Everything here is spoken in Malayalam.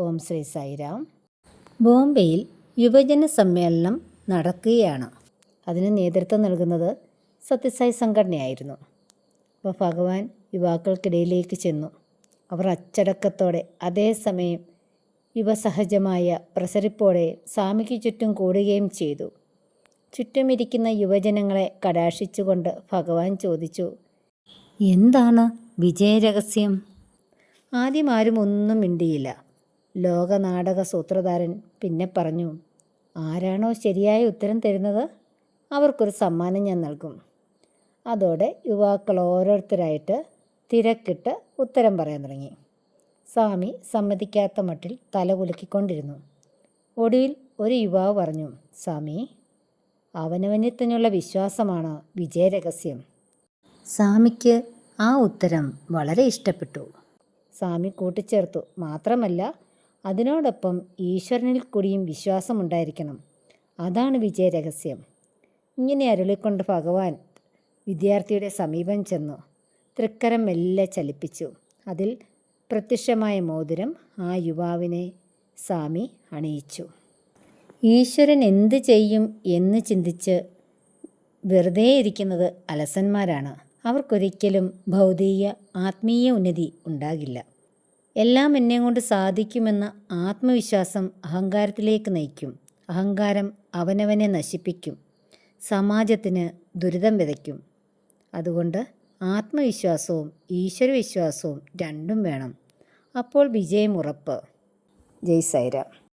ഓം ശ്രീ സായിരാം. ബോംബെയിൽ യുവജന സമ്മേളനം നടക്കുകയാണ്. അതിന് നേതൃത്വം നൽകുന്നത് സത്യസായി സംഘടനയായിരുന്നു. അപ്പോൾ ഭഗവാൻ യുവാക്കൾക്കിടയിലേക്ക് ചെന്നു. അവർ അച്ചടക്കത്തോടെ അതേസമയം യുവസഹജമായ പ്രസരിപ്പോടെ സ്വാമിക്ക് ചുറ്റും കൂടുകയും ചെയ്തു. ചുറ്റുമിരിക്കുന്ന യുവജനങ്ങളെ കടാക്ഷിച്ചുകൊണ്ട് ഭഗവാൻ ചോദിച്ചു എന്താണ് വിജയരഹസ്യം? ആദ്യം ആരും ഒന്നും മിണ്ടിയില്ല. ലോകനാടക സൂത്രധാരൻ പിന്നെ പറഞ്ഞു ആരാണോ ശരിയായ ഉത്തരം തരുന്നത്? അവർക്കൊരു സമ്മാനം ഞാൻ നൽകും. അതോടെ യുവാക്കൾ ഓരോരുത്തരായിട്ട് തിരക്കിട്ട് ഉത്തരം പറയാൻ തുടങ്ങി. സ്വാമി സമ്മതിക്കാത്ത മട്ടിൽ തല കുലുക്കിക്കൊണ്ടിരുന്നു. ഒടുവിൽ ഒരു യുവാവ് പറഞ്ഞു സ്വാമി അവനവനിൽ തന്നെയുള്ള വിശ്വാസമാണ് വിജയരഹസ്യം. സ്വാമിക്ക് ആ ഉത്തരം വളരെ ഇഷ്ടപ്പെട്ടു. സ്വാമി കൂട്ടിച്ചേർത്തു. മാത്രമല്ല അതിനോടൊപ്പം ഈശ്വരനിൽ കൂടിയും വിശ്വാസമുണ്ടായിരിക്കണം. അതാണ് വിജയരഹസ്യം. ഇങ്ങനെ അരുളിക്കൊണ്ട് ഭഗവാൻ വിദ്യാർത്ഥിയുടെ സമീപം ചെന്നു. തൃക്കരം മെല്ലെ ചലിപ്പിച്ചു. അതിൽ പ്രത്യക്ഷമായ മോതിരം ആ യുവാവിനെ സ്വാമി അണിയിച്ചു. ഈശ്വരൻ എന്ത് ചെയ്യും എന്ന് ചിന്തിച്ച് വെറുതെ ഇരിക്കുന്നത് അലസന്മാരാണ്. അവർക്കൊരിക്കലും ഭൗതിക ആത്മീയ ഉന്നതി ഉണ്ടാകില്ല. എല്ലാം എന്നെ കൊണ്ട് സാധിക്കുമെന്ന ആത്മവിശ്വാസം അഹങ്കാരത്തിലേക്ക് നയിക്കും. അഹങ്കാരം അവനവനെ നശിപ്പിക്കും. സമാജത്തിന് ദുരിതം വിതയ്ക്കും. അതുകൊണ്ട് ആത്മവിശ്വാസവും ഈശ്വരവിശ്വാസവും രണ്ടും വേണം. അപ്പോൾ വിജയം ഉറപ്പ് ജയ്